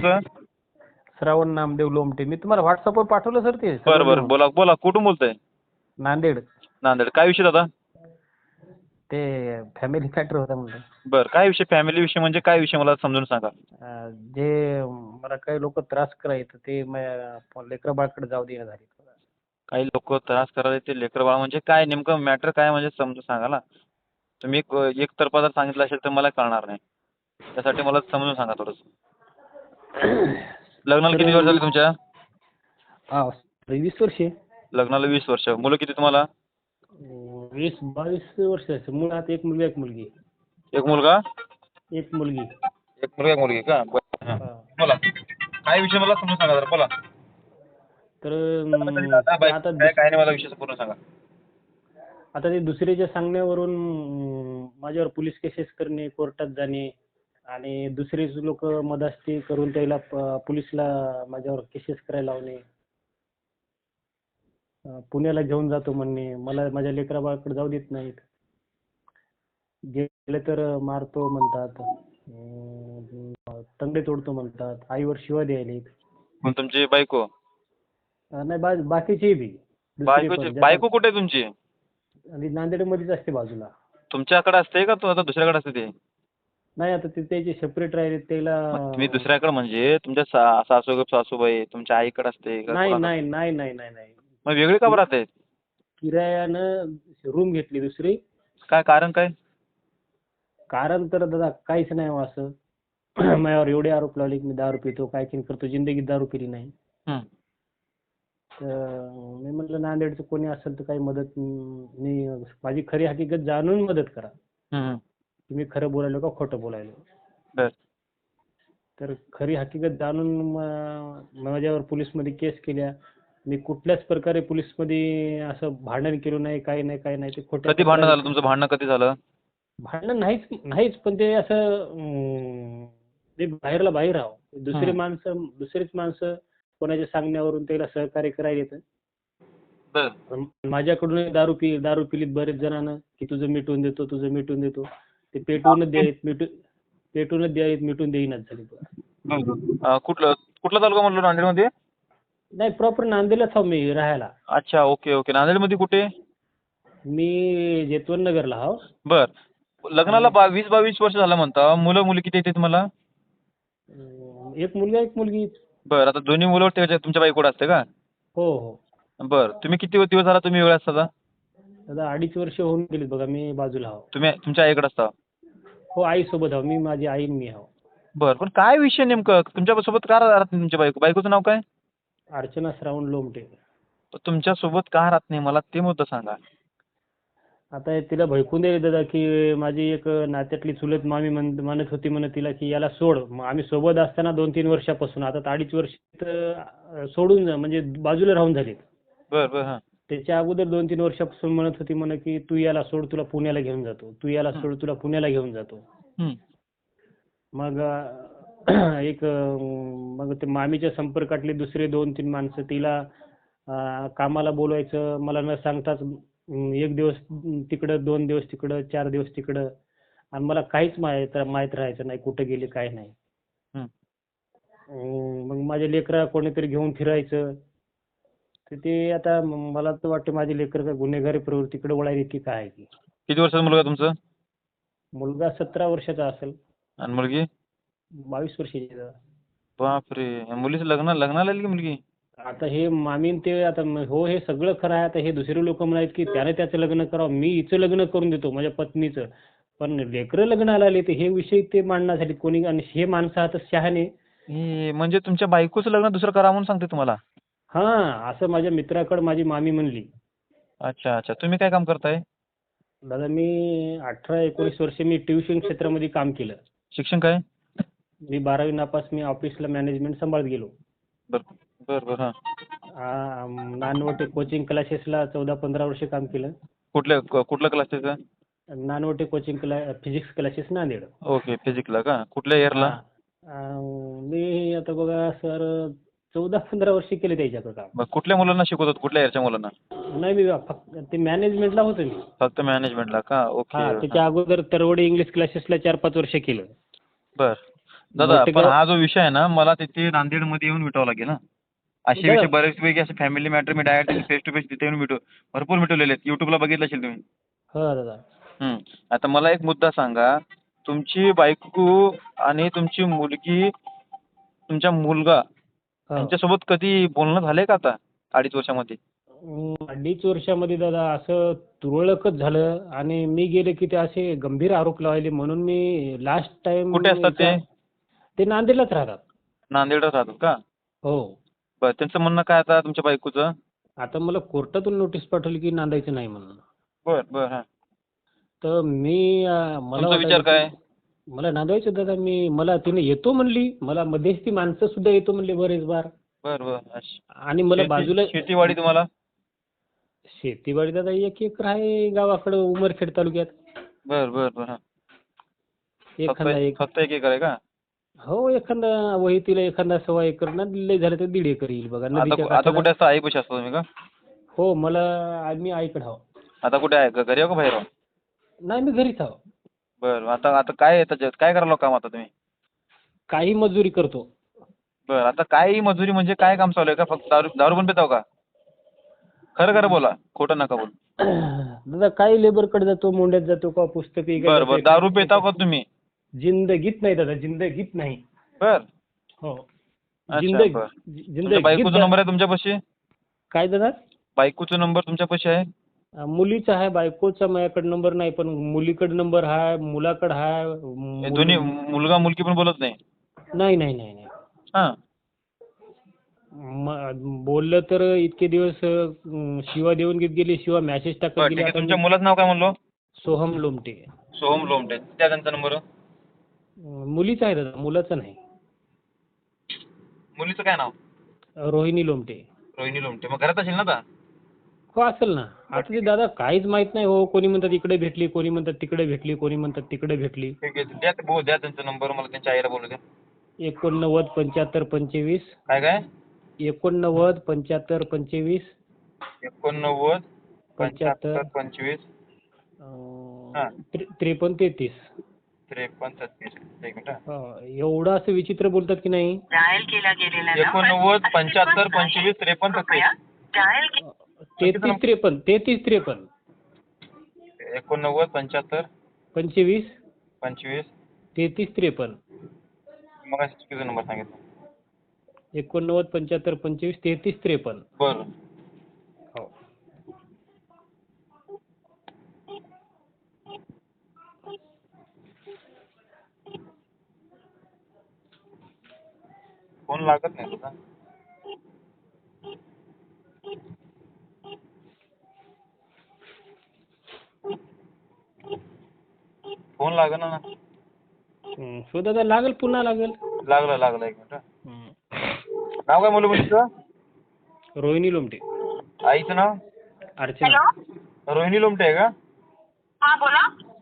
श्रावण नामदेव लोमटे. मी तुम्हाला व्हॉट्सअपवर पाठवलं सर ते बरं बरं. बोला बोला. कुठून बोलताय? नांदेड. नांदेड. काय विषय दादा ते फॅमिली मॅटर होता म्हणलं. बरं. काय विषय? फॅमिली विषय म्हणजे काय विषय? मला समजून सांगा. अं, जे मला काही लोक त्रास करायचं ते म- लेकरं बाळकडे जाऊ देणं झाली. काही लोक त्रास करायला ते लेकर बाळ म्हणजे काय? नेमकं मॅटर काय म्हणजे समजून सांगा ना. तुम्ही एक एक तर्फा जर सांगितलं असेल तर मला कळणार नाही. त्यासाठी मला समजून सांगा थोडंसं. लग्नाला किती वर्ष झाली तुमच्या? हा वीस वर्षे. लग्नाला वीस वर्ष. मुलं किती तुम्हाला? वीस बावीस वर्षाचे मुळात एक मुलगा एक मुलगी. एक मुलगा? एक मुलगी. एक मुलगा एक मुलगी का? बरं. हां. बोला. काय विषय मला समजून सांगा जरा. बोला. तर अं, दादा, बाई, आता काय काय नाही मला विषय पूर्ण सांगा. आता ते दुसऱ्याच्या सांगण्यावरून अं, माझ्यावर पोलीस केसेस करणे कोर्टात जाणे आणि दुसरेच लोक मधास्ती करून त्याला पोलिसला माझ्यावर केसेस करायला लावणे. पुण्याला घेऊन जातो म्हणणे. मला माझ्या लेकरा बाळाकडे जाऊ देत नाहीत. गेले तर मारतो म्हणतात. तंगडे तोडतो म्हणतात. आईवर शिवा द्यायलेत मग तुमची बायको? नाही बाकीचे बी. बायको कुठे तुमची? आणि नांदेडमध्येच असते बाजूला. तुमच्याकडे असते का तू आता दुसऱ्याकडे असते ते? नाही आता ते त्याचे सेपरेट राहिले त्याला तुम्ही दुसऱ्याकडे म्हणजे तुमच्या सा- सासू सासूबाई तुमच्या आईकडे असते का नाही कोणाकडे? नाही नाही नाही नाही नाही. मग वेगळे का बरं राहते किरायानं रूम घेतली दुसरी. काय कारण काय? कारण तर दादा काहीच नाही हो असं. माझ्यावर एवढे आरोप लावले की मी दारू पितो काय की करतो जिंदगीत दारू पिली नाही. तर मी म्हटलं नांदेडचं कोणी असेल तर काही मदत मी माझी खरी हकीकत जाणून मदत करा. की मी खरं बोलायलो का खोटं बोलायलो तर खरी हकीकत जाणून म- माझ्यावर पोलीसमध्ये केस केल्या. मी कुठल्याच प्रकारे पोलीसमध्ये असं भांडण केलं नाही काही नाही काही नाही ते खोटं कधी भांडण झालं तुमचं? भांडणं कधी झालं? भांडण नाहीच नाहीच पण ते असं ते बाहेरला बाहेर राहावं. दुसरी. माणसं दुसरीच माणसं कोणाच्या सांगण्यावरून त्याला सहकार्य करायला येतं. माझ्याकडून दारू पी दारू पिलीत बरेच जणांना की तुझं मिटवून देतो तुझं मिटवून देतो. ते पेटवूनच द्यायत मिटून पेटवूनच द्यायत मिटून देईनाच झाली अं, कुठलं कुठला तालुका म्हटलं नांदेडमध्ये? नाही प्रॉपर नांदेडलाच आहो मी राहायला. अच्छा ओके ओके नांदेडमध्ये कुठे? मी जेतवन नगरला आहो बर. लग्नाला बा वीस बावीस वर्ष झालं म्हणता. मुलं मुली किती येते तुम्हाला? अं, एक मुलगा एक मुलगी. बर आता दोन्ही मुलं त्याच्या तुमच्या बाईकडे असते का? हो हो. बर. तुम्ही किती दिवस झाला तुम्ही वेळ असता? दादा अडीच वर्ष होऊन गेलीत बघा मी बाजूला आहो. तुम्ही तुमच्या आईकडे असता? हो आईसोबत आहो मी माझी आई आणि मी आहो. बर पण काय विषय नेमकं? तुमच्यासोबत का राहत नाही तुमच्या बायको? बायकोचं नाव काय? अर्चना श्रावण लोमटे. तुमच्यासोबत का राहत नाही? मला ते मुद्दा सांगा. आता हे तिला भैकून दिले दादा की माझी एक नात्यातली चुलत मामी म्हण म्हणत होती म्हणत तिला की याला सोड. मग आम्ही सोबत असताना दोन तीन वर्षापासून आता अडीच वर्ष सोडून म्हणजे बाजूला राहून झालीत. बर बर हां. त्याच्या अगोदर दोन तीन वर्षापासून म्हणत होती म्हणे की तू याला सोड तुला पुण्याला घेऊन जातो. तू याला सोड तुला पुण्याला घेऊन जातो. हं. मग एक मग ते मामीच्या संपर्कातले दुसरे दोन तीन माणसं तिला कामाला बोलवायचं मला न सांगताच एक दिवस तिकडं दोन दिवस तिकडं चार दिवस तिकडं. आणि मला काहीच माहीत माहीत राहायचं नाही कुठं गेले काय नाही. मग माझ्या लेकरा कोणीतरी घेऊन फिरायचं. तर ते आता म- मला तर वाटतं माझे लेकर काय गुन्हेगारी प्रवृत्तीकडे वळायले की काय की? किती वर्षाचा मुलगा तुमचं? मुलगा सतरा वर्षाचा असेल. आणि मुलगी? बावीस वर्षाची आहे. बापरे मुलीचं लग्न लग्नाला आली की मुलगी? आता हे मामीन ते आता म- हो हे सगळं खरं आहे. आता हे दुसरे लोक म्हणायत की त्याने त्याचं लग्न करावं मी हिचं लग्न करून देतो माझ्या पत्नीचं. पण लेकरं लग्नाला आले ते हे विषय ते मांडण्यासाठी कोणी आणि हे माणसं आता शहाणे. हे म्हणजे तुमच्या बायकोचं लग्न दुसरं करा म्हणून सांगते तुम्हाला? हां असं माझ्या मित्राकडे माझी मामी म्हणली. अच्छा अच्छा. तुम्ही काय काम करताय? दादा मी अठरा एकोणीस वर्ष मी ट्युशन क्षेत्रामध्ये काम केलं. शिक्षण काय? मी बारावी नापास मी ऑफिसला मॅनेजमेंट सांभाळत गेलो. बर बर बर हां. आ, नानवटे कोचिंग क्लासेसला चौदा पंधरा वर्ष काम केलं. कुठल्या क- कुठल्या क्लासेसचं Nanavate coaching class physics classes Nanded. Okay फिजिक्सला का? कुठल्या इयरला? आ, मी आता बघा सर चौदा पंधरा वर्ष केले त्याच्याकडे काम. मग कुठल्या मुलांना शिकवतात? कुठल्या इयरच्या मुलांना? नाही मी फक्त ते मॅनेजमेंटला होतो मी. फक्त मॅनेजमेंटला का? ओके हा त्याच्या अगोदर तरवडे इंग्लिश क्लासेसला चार पाच वर्ष केलं. बर. दादा पण हा जो विषय आहे ना मला तिथे नांदेडमध्ये येऊन मिटवावा लागेल ना असे दादा- विषय बरेचपैकी असे फॅमिली मॅटर मी डायरेक्ट फेस टू फेस तिथे येऊन मिटव भरपूर मिटवलेले आहेत. युट्यूबला बघितलं असेल तुम्ही? हो दादा. हम्म. आता मला एक मुद्दा सांगा. तुमची बायको आणि तुमची मुलगी तुमचा मुलगा यांच्यासोबत कधी बोलणं झालंय का आता अडीच वर्षामध्ये? अडीच वर्षामध्ये दादा असं तुरळकच झालं आणि मी गेले की ते असे गंभीर आरोप लावायले म्हणून मी लास्ट टाइम कुठे असतात ते? ते नांदेडलाच राहतात. नांदेडला राहतात का? हो. बरं त्यांचं म्हणणं काय आता तुमच्या बायकोचं? आता मला कोर्टातून नोटीस पाठवली की नांदायचं नाही म्हणून. बर बर हा. तर मी मला विचार काय? मला नांदायचं दादा मी मला तिने येतो म्हणली मला मध्यस्थी माणसं सुद्धा येतो म्हणले बरेच बार. बर बर आणि मला बाजूला शेतीवाडी तुम्हाला? शेतीवाडी दादा एक एकर आहे गावाकडं उमरखेड तालुक्यात. बर बर बर एखादा एक फक्त एक एकर आहे का? हो एखादा वहीतीला एखादा सव्वा एकर ना लय झालं तर दीड एकर येईल बघा आता. कुठे असता आई असता तुम्ही का? हो मला आम्ही आईकडे आहो. आता कुठे आहे? घरी का बाहेर? नाही मी घरीच आहो. बर आता आता काय त्याच्यात? काय करायला काम आता तुम्ही? काही मजुरी करतो. बर आता काय मजुरी म्हणजे काय काम चालू आहे का? फक्त दारू दारू पण पिताव का? खरं खरं बोला. खोटं नका बोल. दादा काही लेबरकडे जातो मोंड्यात जातो का पुस्तकी बर बर. दारू पिताव का तुम्ही? जिंदगीत नाही दादा जिंदगीत नाही. बर. हो. जिंदगी बरं. तुमच्या जिंदगीत बायकोचा नंबर आहे तुमच्यापाशी? काय दादा? बायकोचा नंबर तुमच्यापाशी आहे? मुलीचा आहे बायकोचा माझ्याकडे नंबर नाही पण मुलीकडे नंबर आहे मुलाकडे आहे हे मुली- दोन्ही मुलगा मुलगी पण बोलत नाही? नाही नाही नाही नाही. हा. म- बोललं तर इतके दिवस अं, शिवा देऊन घेत गेली शिवा मॅसेज टाकत बरं गेली. ठीक आहे. आता तुमच्या मी- मुलाचं नाव काय म्हणलो? सोहम लोमटे. सोहम लोमटे. त्या त्यांचा नंबर अं, मुलीचा आहे दादा मुलाचं नाही. मुलीचं काय नाव? रोहिणी लोमटे. रोहिणी लोमटे. मग घरात असेल ना आता हो असेल ना? आता ते दादा काहीच माहीत नाही हो कोणी म्हणतात इकडे भेटली कोणी म्हणतात तिकडे भेटली कोणी म्हणतात तिकडे भेटली. ठीक आहे द्या ते- बो द्या त्यांचा नंबर मला त्यांच्या आईला बोलू द्या. एकोणनव्वद पंच्याहत्तर पंचवीस. काय काय? एकोणनव्वद पंच्याहत्तर पंचवीस. एकोणनव्वद पंच्याहत्तर. पंच्याहत्तर पंचवीस. अं, हा. त्रे- त्रेपन्न तेहतीस. त्रेपन्न छत्तीस एक मिनिट हा. हो, एवढं असं विचित्र बोलतात की नाही? डायल केला गेलेला एकोणनव्वद पंच्याहत्तर पंचवीस त्रेपन्न छत्तीस डायल तेहतीस त्रेपन्न तेहतीस त्रेपन्न. एकोणनव्वद पंच्याहत्तर. पंचवीस. पंचवीस. तेहतीस त्रेपन्न. मग चुकीचा नंबर सांगितला? एकोणनव्वद पंच्याहत्तर पंचवीस तेहतीस त्रेपन्न. बरं. हो. फोन लागत नाही तुझा. फोन लागना ना हं, शो दादा लागेल पुन्हा लागेल. लागला लागला एक मिनिट. नाव काय मुलं मुलीचं रोहिणी लोमटे. आईचं नाव? अर्चना रोहिणी लोमटे आहे का? हा बोला.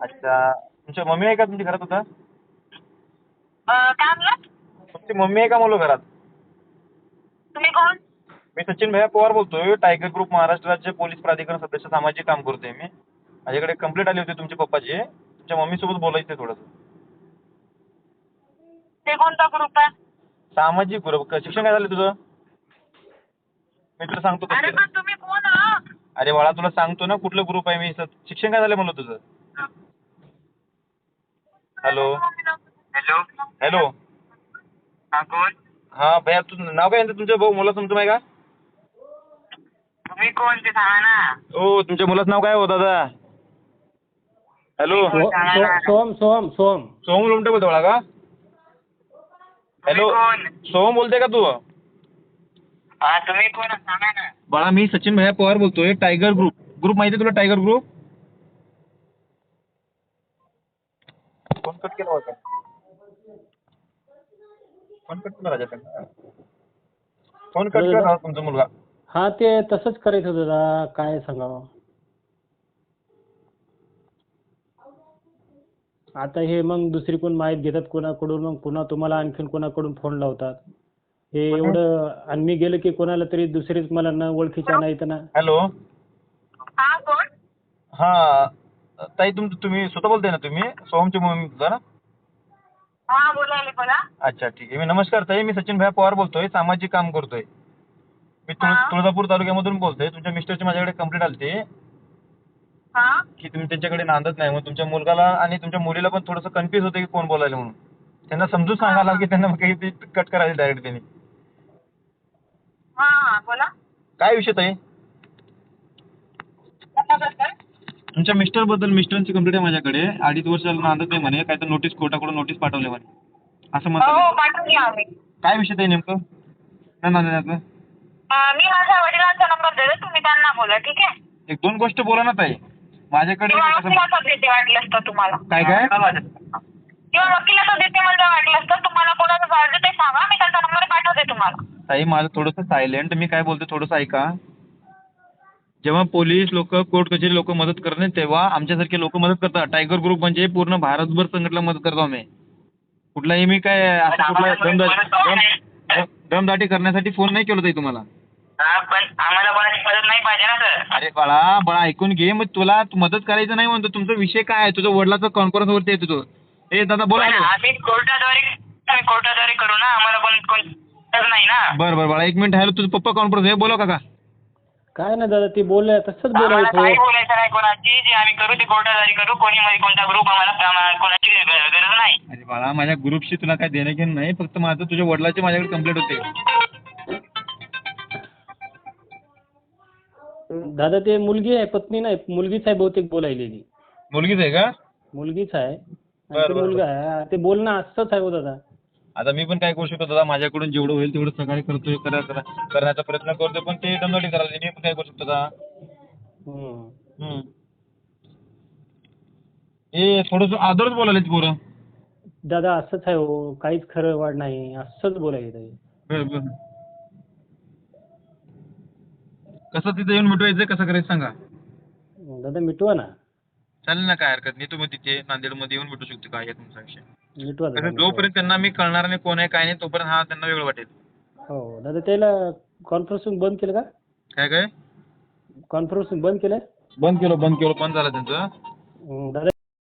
अच्छा. तुमची मम्मी आहे का तुमच्या घरात होता अं, काय म्हणलात तुमची मम्मी आहे का मुलं घरात? तुम्ही कोण? मी सचिन भैया पवार बोलतोय. टायगर ग्रुप महाराष्ट्र राज्य पोलीस प्राधिकरण सदस्य सामाजिक काम करतोय मी. माझ्याकडे कंप्लेंट आली होती तुमच्या पप्पाची. तुमच्या मम्मी सोबत बोलायचं थोडंसं. ते कोणता ग्रुप आहे? सामाजिक ग्रुप शिक्षण काय झालं तुझं? मी तुला सांगतो अरे. पण तुम्ही कोण आहात? अरे बाळा तुला सांगतो ना कुठलं ग्रुप आहे मी. स- शिक्षण काय झालं म्हणलं तुझं? हॅलो हॅलो हॅलो हा कोण? हा भैया तुझं नाव काय आहे तुमच्या भाऊ मुलाचं तुमचं माहिती का तुम्ही कोण? ते सांगा ना. ओ तुमच्या मुलाचं नाव काय हो दादा? हॅलो. सो- सो- सोहम सोहम सोहम सोहम लोमटे बोलतो बाळा का? हॅलो. सोहम बोलते का तू? हा तुम्ही कोण? सांगा ना. बाळा मी सचिन भैया पवार बोलतोय टायगर ग्रुप. ग्रुप माहिती आहे तुला टायगर ग्रुप? फोन कट केला होता. फोन कट केला राजा फोन कट केला तुमचा मुलगा. हा ते तसंच करायचं होतं दादा काय सांगावं? आता हे मग दुसरी कोण माहीत घेतात कोणाकडून मग पुन्हा तुम्हाला आणखीन कोणाकडून फोन लावतात? हे एवढं आणि मी गेलं की कोणाला तरी दुसरीच मला न ओळखीच्या नाही तर ना. हॅलो? हा कोण हा ताई तुम तुम्ही स्वतः बोलताय ना तुम्ही? सोहमची मम्मी बोलता ना? हा बोलायले बोला. अच्छा ठीक आहे. मी नमस्कार ताई. मी सचिन भाई पवार बोलतोय सामाजिक काम करतोय. मी तुळ हा. तुळजापूर तालुक्यामधून बोलतोय. तुमच्या मिस्टरची माझ्याकडे कंप्लेंट आली होती हा? की तुम्ही त्यांच्याकडे नांदत नाही मग तुमच्या मुलगाला आणि तुमच्या मुलीला पण थोडंसं कन्फ्युज होतं की कोण बोलायला म्हणून. त्यांना समजून सांगायला की त्यांना काही ते कट करायला डायरेक्ट त्यांनी. हा हा बोला. काय विषय ताई? कशाबद्दल तुमच्या मिस्टरबद्दल मिस्टरांची कंप्लेंट आहे माझ्याकडे. अडीच वर्ष झालं नांदत नाही म्हणे काय तर नोटीस कोर्टाकडून नोटीस पाठवले म्हणे. असं हो म्हणतात पाठवली आम्ही. काय विषय ताई नेमकं? नाही नांदण्याचं अं, मी माझ्या वडिलांचा नंबर देते तुम्ही त्यांना बोला ठीक आहे? एक दोन गोष्ट बोला ना ताई. माझ्याकडे किंवा कसं- वकिलाचा देते वाटलं असतं तुम्हाला. काय काय? किंवा वकिलाचा देते मला वाटलं असतं तुम्हाला कोणाचं पाहिजे ते सांगा मी त्यांचा नंबर पाठवते तुम्हाला. ताई माझं थोडंसं सायलेंट मी काय बोलतो थोडंसं ऐका. जेव्हा पोलीस लोक कोर्ट कचेरी लोक मदत करत नाही तेव्हा आमच्यासारखे लोक मदत करतात. टायगर ग्रुप म्हणजे पूर्ण भारतभर संघटना मदत करतो आम्ही. कुठलाही मी काय असं कुठला दमदाटी करण्यासाठी फोन नाही केला ताई तुम्हाला. हा, पण आम्हाला कोणाची मदत नाही पाहिजे ना सर. अरे बाळा बाळा ऐकून घे. मग तुला तू मदत करायचं नाही म्हणतो. तुमचा विषय काय आहे? तुझ्या वडिलाचा कॉन्फरन्स वरती आहे तुझं. ए दादा बोला पण ना. आम्ही कोर्टाद्वारे आम्ही कोर्टाद्वारे करू ना. आम्हाला कोण कोण तसं नाही ना. बरं बरं बाळा एक मिनिट आहे तुझं पप्पा कॉन्फरन्स आहे. बोला काका. काय ना दादा ते बोलले तसंच आम्हाला काही बोलायचं बोलायचं नाही कोणाची. जे आम्ही करू ते कोर्टाद्वारे करू. कोणी मध्ये कोणता ग्रुप आम्हाला आम्हाला कोणाची ग- गरज नाही. अरे बाळा माझ्या ग्रुपशी तुला काय देणं घेणं नाही. फक्त माझं तुझ्या वडिलाची माझ्याकडे कंप्लेंट होते. दादा ते मुलगी आहे पत्नी नाही मुलगीच आहे बहुतेक बोलायलेली. मुलगीच आहे का? मुलगीच आहे. आणि बरं, ते बरं, मुलगा आहे. ते बोलणं असंच आहे हो दादा. आता मी पण काय करू शकतो दादा माझ्याकडून जेवढं होईल तेवढं सकाळी करतोय करा करा करण्याचा प्रयत्न करतोय पण ते दमदाटी करायला मी पण काय करू शकतो दादा? हम्म. हम्म. ए थोडंसं आदरच बोलायला पोरं. दादा असंच आहे हो. काहीच खरं वाढ नाही. असंच बोलायचं आहे. बरं बरं. कसं तिथे येऊन मिटवायचं कसं करायचं सांगा. दादा मिटवा ना. चालेल ना काय हरकत नाही. तुम्ही तिथे नांदेडमध्ये येऊन भेटू शकतो काय आहे तुमचा विषय मिटवा दादा कारण मिटवा. जोपर्यंत त्यांना मी कळणार नाही कोण आहे काय नाही तोपर्यंत हा त्यांना वेगळं वाटेल. हो दादा त्याला कॉन्फरन्स बंद केलं का? काय काय? कॉन्फरन्स बंद केलं? बंद केलं बंद केलं बंद झालं त्यांचं. दादा